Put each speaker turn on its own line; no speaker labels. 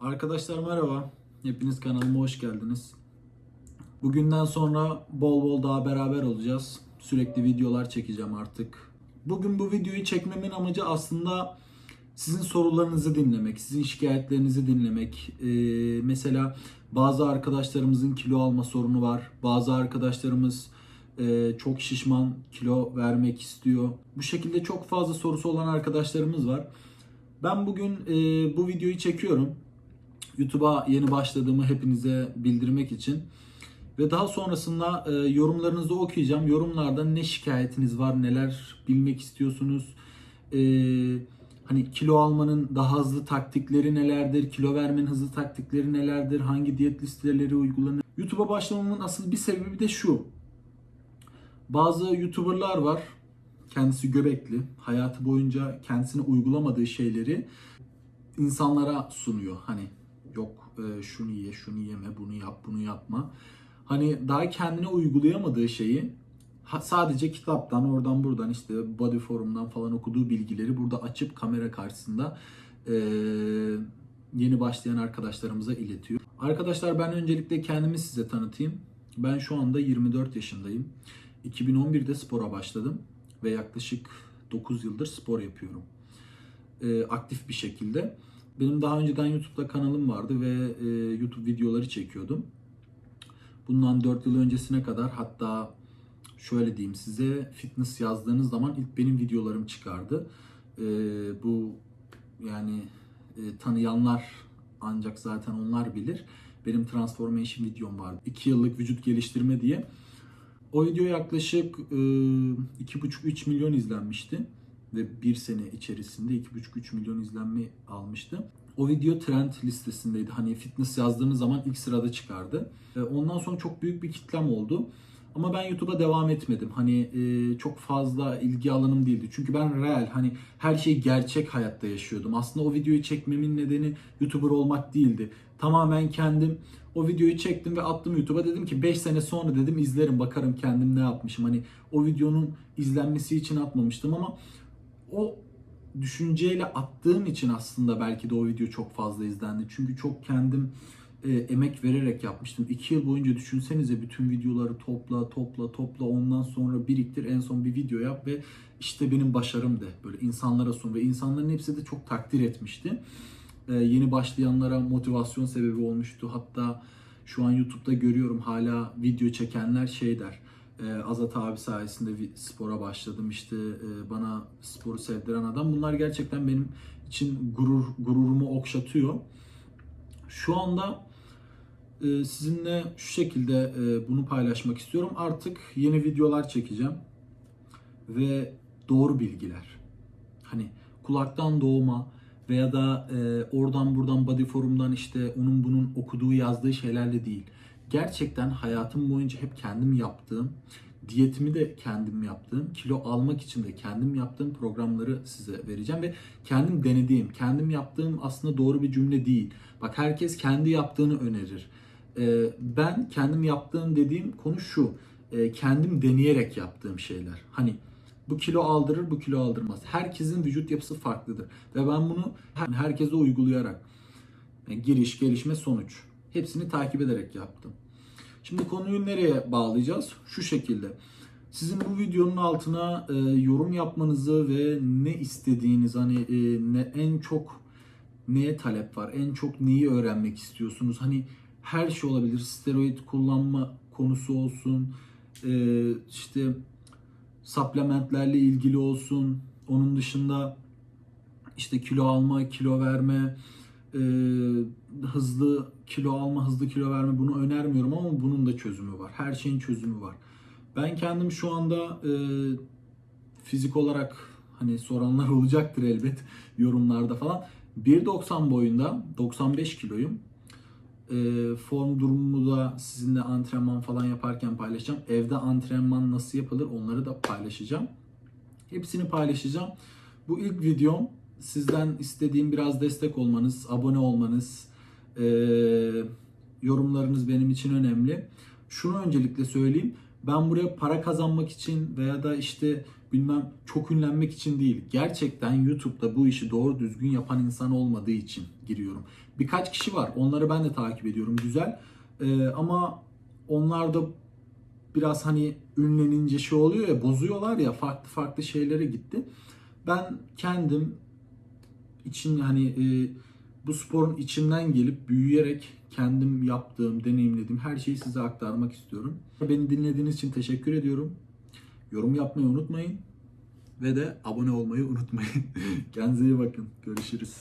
Arkadaşlar merhaba. Hepiniz kanalıma hoş geldiniz. Bugünden sonra bol bol daha beraber olacağız. Sürekli videolar çekeceğim artık. Bugün bu videoyu çekmemin amacı aslında sizin sorularınızı dinlemek, sizin şikayetlerinizi dinlemek. Ee, mesela bazı arkadaşlarımızın kilo alma sorunu var. Bazı arkadaşlarımız e, çok şişman, kilo vermek istiyor. Bu şekilde çok fazla sorusu olan arkadaşlarımız var. Ben bugün e, bu videoyu çekiyorum. YouTube'a yeni başladığımı hepinize bildirmek için. Ve daha sonrasında e, yorumlarınızı okuyacağım. Yorumlarda ne şikayetiniz var, neler bilmek istiyorsunuz. E, hani kilo almanın daha hızlı taktikleri nelerdir, kilo vermenin hızlı taktikleri nelerdir, hangi diyet listeleri uygulanır. YouTube'a başlamamın asıl bir sebebi de şu. Bazı YouTuber'lar var. Kendisi göbekli. Hayatı boyunca kendisine uygulamadığı şeyleri insanlara sunuyor. Hani yok e, şunu ye, şunu yeme, bunu yap, bunu yapma. Hani daha kendine uygulayamadığı şeyi sadece kitaptan, oradan buradan işte body forum'dan falan okuduğu bilgileri burada açıp kamera karşısında e, yeni başlayan arkadaşlarımıza iletiyor. Arkadaşlar ben öncelikle kendimi size tanıtayım. Ben şu anda 24 yaşındayım. 2011'de spora başladım ve yaklaşık 9 yıldır spor yapıyorum. E, aktif bir şekilde. Benim daha önceden YouTube'da kanalım vardı ve e, YouTube videoları çekiyordum. Bundan 4 yıl öncesine kadar hatta şöyle diyeyim size fitness yazdığınız zaman ilk benim videolarım çıkardı. E, bu yani e, tanıyanlar ancak zaten onlar bilir. Benim transformation videom vardı. 2 yıllık vücut geliştirme diye. O video yaklaşık e, 2,5-3 milyon izlenmişti ve bir sene içerisinde 2,5-3 milyon izlenme almıştı. O video trend listesindeydi. Hani fitness yazdığınız zaman ilk sırada çıkardı. E, Ondan sonra çok büyük bir kitlem oldu. Ama ben YouTube'a devam etmedim. Hani e, çok fazla ilgi alanım değildi. Çünkü ben real hani her şeyi gerçek hayatta yaşıyordum. Aslında o videoyu çekmemin nedeni YouTuber olmak değildi. Tamamen kendim o videoyu çektim ve attım YouTube'a. Dedim ki 5 sene sonra dedim izlerim bakarım kendim ne yapmışım. Hani o videonun izlenmesi için atmamıştım ama o düşünceyle attığım için aslında belki de o video çok fazla izlendi. Çünkü çok kendim e, emek vererek yapmıştım. 2 yıl boyunca düşünsenize bütün videoları topla topla topla ondan sonra biriktir en son bir video yap ve işte benim başarım de böyle insanlara sun ve insanların hepsi de çok takdir etmişti. E, yeni başlayanlara motivasyon sebebi olmuştu. Hatta şu an YouTube'da görüyorum hala video çekenler şey der. E, Azat abi sayesinde bir spora başladım işte e, bana sporu sevdiren adam. Bunlar gerçekten benim için gurur gururumu okşatıyor. Şu anda e, sizinle şu şekilde e, bunu paylaşmak istiyorum. Artık yeni videolar çekeceğim ve doğru bilgiler. Hani kulaktan doğma veya da e, oradan buradan body forum'dan işte onun bunun okuduğu yazdığı şeylerle değil. Gerçekten hayatım boyunca hep kendim yaptığım, diyetimi de kendim yaptığım, kilo almak için de kendim yaptığım programları size vereceğim ve kendim denediğim, kendim yaptığım aslında doğru bir cümle değil. Bak herkes kendi yaptığını önerir. Ee, ben kendim yaptığım dediğim konu şu. Ee, kendim deneyerek yaptığım şeyler. Hani bu kilo aldırır, bu kilo aldırmaz. Herkesin vücut yapısı farklıdır. Ve ben bunu her- herkese uygulayarak yani giriş, gelişme, sonuç. Hepsini takip ederek yaptım. Şimdi konuyu nereye bağlayacağız? Şu şekilde. Sizin bu videonun altına e, yorum yapmanızı ve ne istediğiniz hani e, ne en çok neye talep var? En çok neyi öğrenmek istiyorsunuz? Hani her şey olabilir. Steroid kullanma konusu olsun. e, işte supplementlerle ilgili olsun. Onun dışında işte kilo alma, kilo verme, e, hızlı kilo alma, hızlı kilo verme bunu önermiyorum ama bunun da çözümü var. Her şeyin çözümü var. Ben kendim şu anda e, fizik olarak hani soranlar olacaktır elbet yorumlarda falan. 1.90 boyunda 95 kiloyum. E, form durumumu da sizinle antrenman falan yaparken paylaşacağım. Evde antrenman nasıl yapılır onları da paylaşacağım. Hepsini paylaşacağım. Bu ilk videom sizden istediğim biraz destek olmanız, abone olmanız, e, yorumlarınız benim için önemli. Şunu öncelikle söyleyeyim. Ben buraya para kazanmak için veya da işte bilmem çok ünlenmek için değil. Gerçekten YouTube'da bu işi doğru düzgün yapan insan olmadığı için giriyorum. birkaç kişi var. Onları ben de takip ediyorum. Güzel. Ee, ama onlar da biraz hani ünlenince şey oluyor ya bozuyorlar ya farklı farklı şeylere gitti. Ben kendim için hani e, bu sporun içinden gelip büyüyerek kendim yaptığım, deneyimlediğim her şeyi size aktarmak istiyorum. Beni dinlediğiniz için teşekkür ediyorum. Yorum yapmayı unutmayın ve de abone olmayı unutmayın. Kendinize iyi bakın. Görüşürüz.